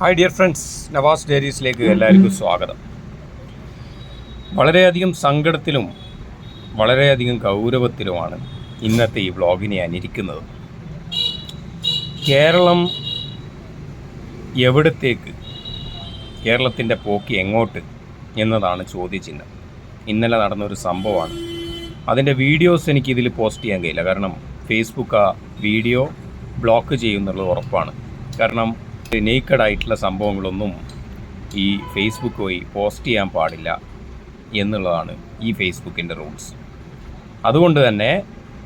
Hi dear friends Nawaz ഡയറീസിലേക്ക് എല്ലാവർക്കും സ്വാഗതം. വളരെയധികം സങ്കടത്തിലും വളരെയധികം ഗൗരവത്തിലുമാണ് ഇന്നത്തെ ഈ വ്ളോഗിനെ അനിരിക്കുന്നത്. കേരളം എവിടത്തേക്ക് കേരളത്തിന്റെ പോക്ക് എങ്ങോട്ട് എന്നതാണ് ചോദ്യചിഹ്നം. ഇന്നലെ നടന്നൊരു സംഭവമാണ്. അതിന്റെ വീഡിയോസ് എനിക്ക് ഇതിൽ പോസ്റ്റ് ചെയ്യാൻ കഴിയില്ല. കാരണം ഫേസ്ബുക്ക് ആ വീഡിയോ ബ്ലോക്ക് ചെയ്യുന്നുള്ളത് ഉറപ്പാണ്. കാരണം നേക്കഡ് ആയിട്ടുള്ള സംഭവങ്ങളൊന്നും ഈ ഫേസ്ബുക്ക് വഴി പോസ്റ്റ് ചെയ്യാൻ പാടില്ല എന്നുള്ളതാണ് ഈ ഫേസ്ബുക്കിന്റെ റൂൾസ് അതുകൊണ്ട് തന്നെ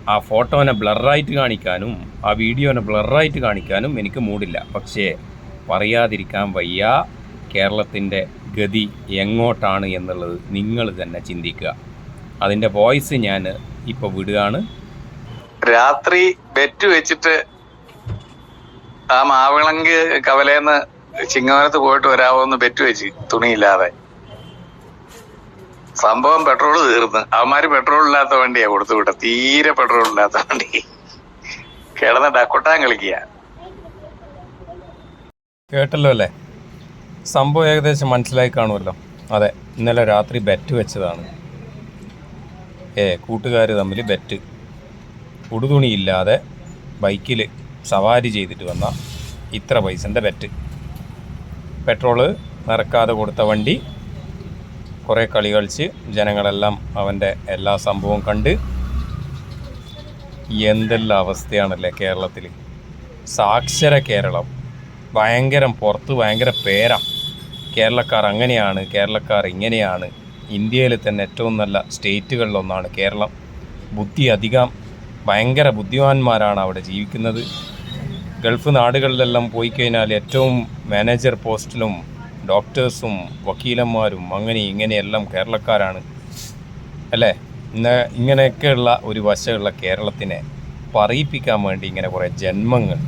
ആ ഫോട്ടോനെ ബ്ലറായിട്ട് കാണിക്കാനും ആ വീഡിയോനെ ബ്ലറായിട്ട് കാണിക്കാനും എനിക്ക് മൂടില്ല. പക്ഷേ പറയാതിരിക്കാൻ വയ്യ കേരളത്തിന്റെ ഗതി എങ്ങോട്ടാണ് എന്നുള്ളത് നിങ്ങൾ തന്നെ ചിന്തിക്കുക. അതിന്റെ വോയിസ് ഞാൻ ഇപ്പോൾ വിടുകയാണ്. രാത്രി ബെറ്റ് വെച്ചിട്ട് ആ മാവിളങ്ക് കവലേന്ന് ചിങ്ങവനത്ത് പോയിട്ട് വരാമോന്ന് ബെറ്റ് വെച്ച് തുണിയില്ലാതെ. സംഭവം പെട്രോൾ തീർന്ന്. അവന്മാര് പെട്രോൾ ഇല്ലാത്ത വണ്ടിയാ കൊടുത്തു വിട്ട തീരെ പെട്രോൾ ഇല്ലാത്ത വണ്ടി. കിടന്ന ഡക്കൊട്ടാൻ കളിക്കുക കേട്ടല്ലോ അല്ലേ? സംഭവം ഏകദേശം മനസ്സിലായി കാണുമല്ലോ. അതെ ഇന്നലെ രാത്രി ബെറ്റ് വെച്ചതാണ്. ഏ കൂട്ടുകാർ തമ്മിൽ ബെറ്റ് ഉടുതുണിയില്ലാതെ ബൈക്കിൽ സവാരി ചെയ്തിട്ട് വന്ന ഇത്ര പൈസന്റെ ബെറ്റ്. പെട്രോൾ നിറക്കാതെ കൊടുത്ത വണ്ടി കുറേ കളി കളിച്ച് ജനങ്ങളെല്ലാം അവന്റെ എല്ലാ സംഭവവും കണ്ട് എന്തെല്ലാം അവസ്ഥയാണല്ലേ കേരളത്തിൽ. സാക്ഷര കേരളം. ഭയങ്കരം പുറത്ത് ഭയങ്കര പേരാ. കേരളക്കാർ അങ്ങനെയാണ് കേരളക്കാർ ഇങ്ങനെയാണ്. ഇന്ത്യയിൽ തന്നെ ഏറ്റവും നല്ല സ്റ്റേറ്റുകളിലൊന്നാണ് കേരളം. ബുദ്ധി അധികം ഭയങ്കര ബുദ്ധിമാന്മാരാണ് അവിടെ ജീവിക്കുന്നത്. ഗൾഫ് നാടുകളിലെല്ലാം പോയി കഴിഞ്ഞാൽ ഏറ്റവും മാനേജർ പോസ്റ്റിലും ഡോക്ടേഴ്സും വക്കീലന്മാരും അങ്ങനെ ഇങ്ങനെയെല്ലാം കേരളക്കാരാണ്. അല്ലേ? ഇന്ന് ഇങ്ങനെയൊക്കെയുള്ള ഒരു വശമുള്ള കേരളത്തിനെ പറയിപ്പിക്കാൻ വേണ്ടി ഇങ്ങനെ കുറേ ജന്മങ്ങൾ.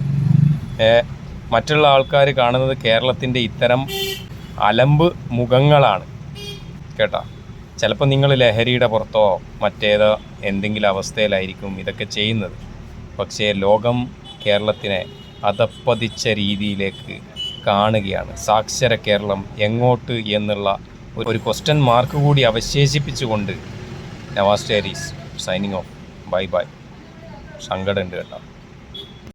മറ്റുള്ള ആൾക്കാർ കാണുന്നത് കേരളത്തിന്റെ ഇത്തരം അലമ്പ് മുഖങ്ങളാണ്. കേട്ടോ? ചിലപ്പോൾ നിങ്ങൾ ലഹരിയുടെ പുറത്തോ മറ്റേതോ എന്തെങ്കിലും അവസ്ഥയിലായിരിക്കും ഇതൊക്കെ ചെയ്യുന്നത്. പക്ഷേ ലോകം കേരളത്തിനെ അതപ്പതിച്ച രീതിയിലേക്ക് കാണുകയാണ്. സാക്ഷര കേരളം എങ്ങോട്ട് എന്നുള്ള ഒരു ക്വസ്റ്റ്യൻ മാർക്ക് കൂടി അവശേഷിപ്പിച്ചുകൊണ്ട് Navas diaries signing off bye bye സങ്കടമുണ്ട് കേട്ടോ.